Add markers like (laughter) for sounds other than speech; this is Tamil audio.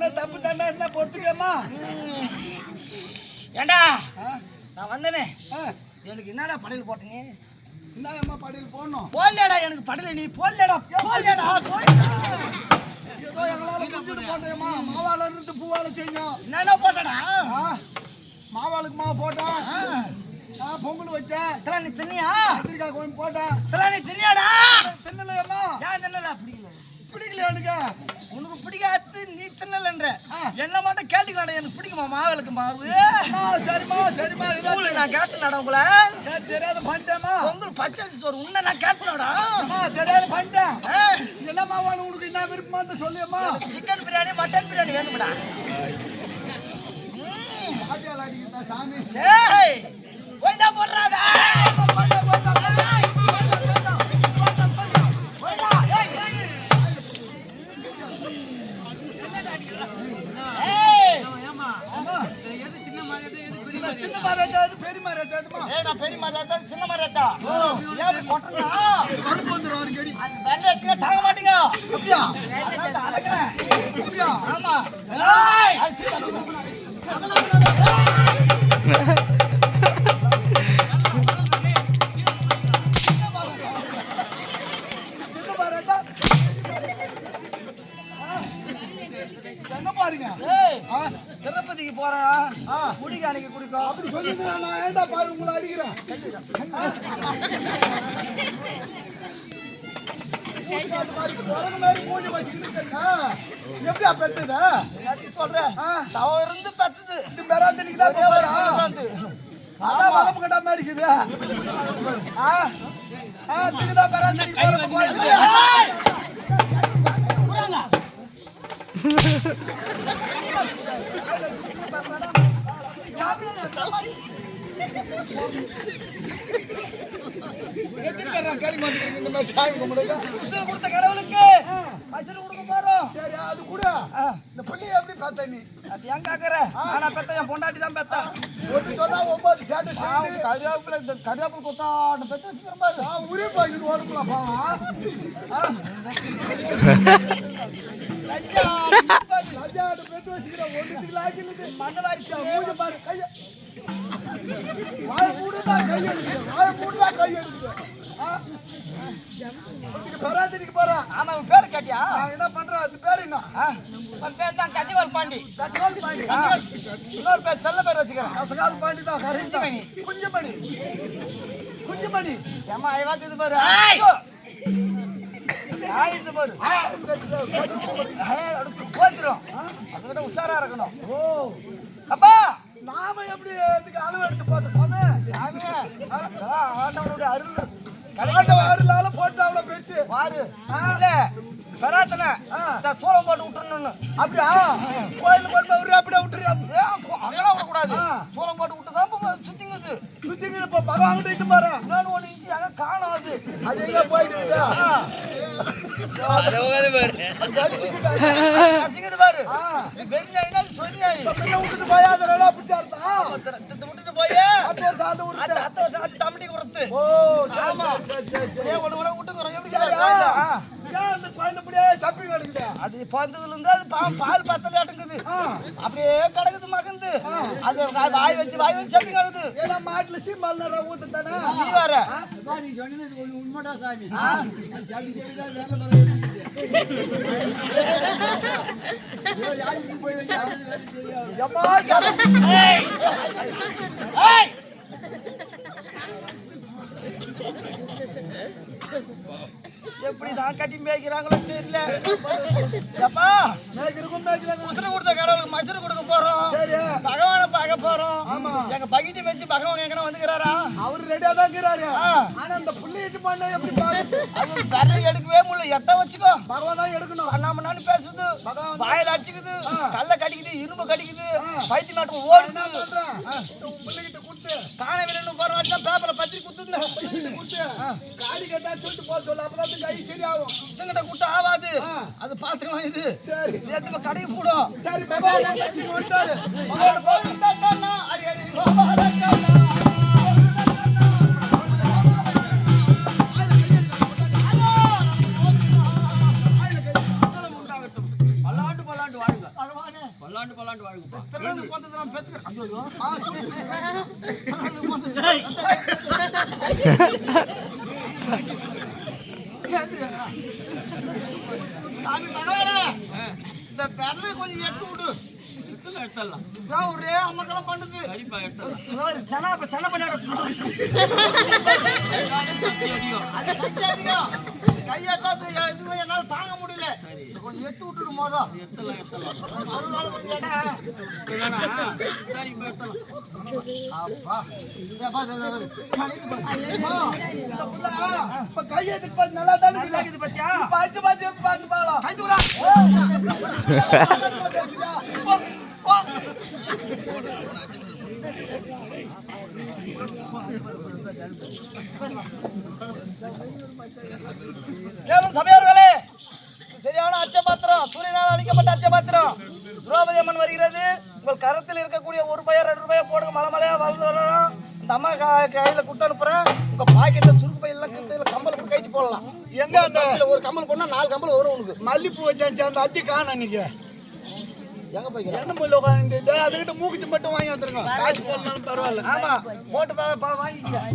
என்ன தப்பு தானே என்ன பொறுத்துக்கம்மா? ஏண்டா? நான் வந்தனே. எனக்கு என்னடா படையல் போட்டீங்க? என்ன அம்மா படியில் போடணும். போடலடா எனக்கு படையல நீ போடலடா போடலடா ஏதோ எங்களால முடிஞ்சது போட்டேம்மா மாவால இருந்து பூவால செய்யும் என்னடா போட்டடா? மாவாளுக்கு மாவு போட்டேன். பொங்கல் வச்சேன். இதெல்லாம் நீ தின்னியா? கத்திரிக்காய் கொஞ்சம் போட்டேன். நீ தின்னியாடா தின்னலையம்மா ஏன் தின்னல பிடிக்கல பிடிக்கல எனக்கு உனக்கு பிடிக்காது நீ ஆ. என்ன மட்டும் கேட்டுக்காட எனக்கு பிடிக்குமா? மாவிளக்கு மாவு? சரிம்மா இதோ ஸ்கூல்ல நான் கேட்டேன்டா உங்களை. சரி தெரியாத பண்ணிட்டேம்மா. பொங்கல் பச்சை சோறு உன்னை நான் கேட்டேன்டா. தெரியாத பண்ணிட்டேன். என்ன மாவாளு உனக்கு என்ன விருப்பமா இருந்தா சொல்லியம்மா. சிக்கன் பிரியாணி மட்டன் பிரியாணி வேணும்டா. சாமி. ஏய் போய் தான் போடுறாங்க சின்ன மரம் ஏதாவது பெரிய மரம் ஏதாவதுமா ஏய் நான் பெரிய மாதா சின்ன மாதா ஏன் கொட்டனா கருப்பு வந்துடும் அடிக்கடி அந்த தாங்க மாட்டீங்க. அப்படியா? அதான் நான் அடக்குறேன். அப்படியா? ஆமா. சின்ன திருப்பதிக்கு போறேன். ஆ. குடிக்க அன்னைக்கு குடிக்கும் அப்படி சொல்லுங்க நான் ஏன்டா பாரு உங்களை அடிக்கிறேன்? எப்படியா பெத்தது? சொல்றேன். தவறு இருந்து பத்துது. இது பெறாந்தனிக்கு தான். அதான் வளர்ப்பு கட்டா மாதிரி இருக்குது. ஆ. ஆ இதுக்குதா பெறாந்தனிக்கு நான் கேள்வி மாட்டேங்கிறீங்க இந்த மாதிரி சாமி கும்பிடுங்க கொடுத்த கடவுளுக்கு. மச்சரு கொடுக்க போறோம். சரி அது கூட. இந்த பிள்ளைய எப்படி பார்த்த நீ? அது ஏன் கேக்குற? ஆனா பெத்த என் பொண்டாட்டி தான் பெத்தா. ஒன்று சொன்னா ஒன்பது சேட்டை செய்யுது கருவேப்பிலை கருவேப்பிலை பெத்து வச்சுக்கிற மாதிரி. நான் உரிய பாய்க்கிட்டு ஓடுங்களா பாவம் லஜாடு பெத்து வச்சுக்கிறேன் ஒன்றுத்துக்கு லாக்கிலுது மண்ணு வாரிசு மூஞ்சி பாரு கைய. வாய மூடுதா கை எடுக்குது வாய மூடுதா கை பெறாதிரிக்கு போறேன் ஆமா உன் பேரு கேட்டியா? என்ன பண்றேன்? அது பேர் என்ன? உன் பேர் தான் கஜிவால் பாண்டி. கசகால் பாண்டி. இன்னொரு பேர் செல்ல பேர் வச்சுக்கிறேன். கசகால் பாண்டி தான் குஞ்சுமணி. குஞ்சுமணி. குஞ்சுமணி. ஏமா ஐவாக்கு இது பாரு. ஆய் இது பாரு. போத்துரும் அதுக்கிட்ட உச்சாரா இருக்கணும். ஓ. அப்பா! நாம எப்படி இதுக்கு அளவு எடுத்து போட்ட சாமி? சாமி, ஆண்டவனுடைய அருள். அருளால போட்டு அவ்வளவு பெருசு பாரு இல்ல பெறாத்தன இந்த சோளம் போட்டு விட்டுறணும்னு. அப்படியா? கோயில் போட்டு அவரு அப்படியே விட்டுறியா? அங்கெல்லாம் விடக்கூடாது. சோளம் போட்டு விட்டு தான் இப்போ சுத்திங்குது சுத்திங்க இப்ப பகவான் கிட்ட இட்டு பாரு. இன்னொன்று ஒன்று இன்ச்சு அங்கே காணும் அது. அது எங்க போயிட்டு பாரு. வெங்காயினா சொன்னாய் விட்டுட்டு நல்லா பிடிச்சா இருந்தா விட்டுட்டு போய். விட்டு அந்த அத்தை அது தம்பி கொடுத்து ஓ அது பிறந்ததுல இருந்து அது பா- பால் பத்தல அடங்குது அப்படியே கிடக்குது மகந்து அது வாய் வச்சு வாய் வச்சு கிடக்குது ஏன்னா மாட்டுல சீம்பால் நிறைய ஊத்து தானே நீ வேற. ஏய்! ஏய்! எப்படிதான் கட்டி மேய்க்கிறாங்களோ தெரியல எப்பா. உசுறு கொடுத்த கடவுளுக்கு மசுறு கொடுக்க போறோம் சரி பார்க்க போறோம். ஆமா. எங்க பகிட்டி வச்சு பகவான் எங்கன வந்துக்கிறாரா? அவரு ரெடியா தான் இருக்கிறாரு. ஆனா அந்த புள்ளி இது பண்ண எப்படி அது விரல் எடுக்கவே முடியல. எட்ட வச்சுக்கோ. பகவான் தான் எடுக்கணும். பண்ணாமண்ணான்னு பேசுது. வாயில அடிச்சுக்குது. கல்ல கடிக்குது. இரும்பு கடிக்குது. பைத்திய மாட்டம் ஓடுது. பிள்ளைகிட்ட கொடுத்து. காணவில்லைன்னு போற வாட்டி பேப்பரை பத்தி குத்துங்க கொடுத்து. காடி கட்டா சொல்லிட்டு போக சொல்ல. அப்பதான் கை சரியாகும். கிட்ட குட்ட ஆகாது அது பாத்துக்கலாம் இது. சரி. நேத்து கடைக்கு போடும். சரி பகவான். வந்துட்டாரு பல்லாண்டு பல்லாண்டு வாழுங்க பிறந்து போனதெல்லாம் பெத்துக்கிறேன். ஐயோ, ஆ, சொல்லு, இந்த பெரலை கொஞ்சம் எடுத்து விடு ஒரே அமக்கலம் பண்ணுது. ஒரு சென சென அது சக்தி அதிகம். கையாட்டாது இது என்னால தாங்க முடியல. இதை கொஞ்சம் எடுத்து விட்டுடு மோதம் எடுத்துடலாம் எடுத்துடலாம் மறுநாள் கொஞ்சம் இடம் இல்லைண்ணா? சரி இப்போ எடுத்துடலாம் அப்பா (laughs) இதை பாரு, இதை பாரு. கணிது பாரு. அம்மா, இந்த புள்ள, இப்ப கையெழுத்துக்கு பார்த்து நல்லா தானே நல்லா இருக்குது. இருக்குது பாத்தியா? இப்ப அடிச்சு பார்த்து எப்படி பார்த்து பார்க்கலாம். கைது விடா. போ, போ. மேலும் சபையோர்களே. சரியான அச்சபாத்திரம். சூரியனால் அளிக்கப்பட்ட அச்சபாத்திரம். திரௌபதி அம்மன் வருகிறது. உங்கள் கரத்தில் இருக்கக்கூடிய ஒரு ரூபாய் ரெண்டு ரூபாய் போடுங்க. மலை மலையா வளர்ந்து வரணும் இந்த அம்மா கையில கொடுத்து அனுப்புறேன். உங்க பாக்கெட்ல சுருக்கு பையெல்லாம் கத்துல கம்பல் கைட்டு போடலாம். எங்க அந்த ஒரு கம்பல் போனா நாலு கம்பல் வரும் உனக்கு. மல்லிப்பூ வச்சாச்சு அந்த அத்தி காணும் போய்க்கிறேன் என்ன போய் உட்காந்து அதுகிட்ட மூக்குத்தி மட்டும் வாங்கி வந்துருங்க. காசு போடலாம் பரவாயில்ல. ஆமா போட்டு வாங்கிக்கிறேன்